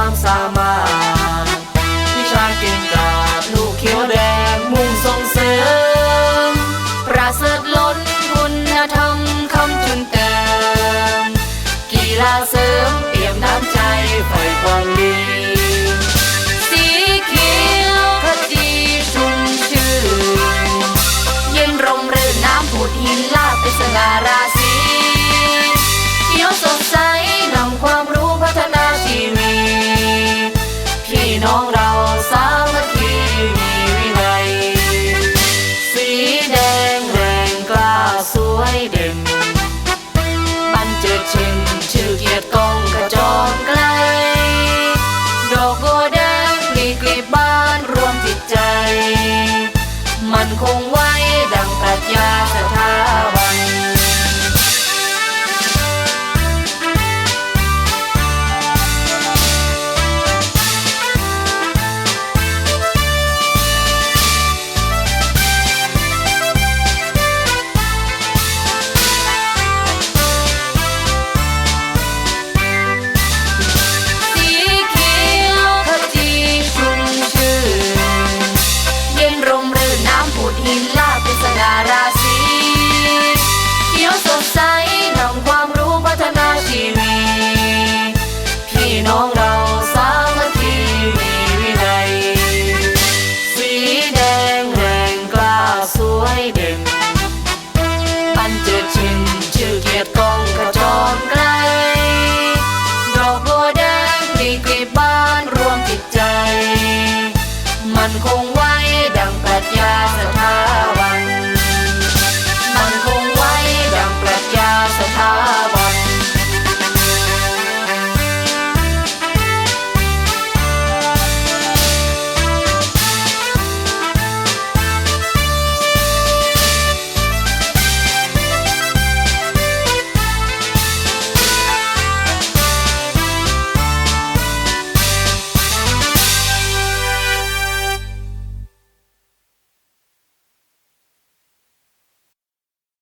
ความสามารถวิชาเก่งกาจลูกเขียวแดงมุ่งส่งเสริมประเสริฐล้นคุณธรรมคำจุนเติมกีฬาเสริมเตรียมน้ำใจไฟความดีสีเขียวขจีชุ่มชื่นเย็นร่มรือนน้ำผุดหินลาบเป็นสง่าราศีเขียวสดใส คงไว้ดังปรัชญาสถา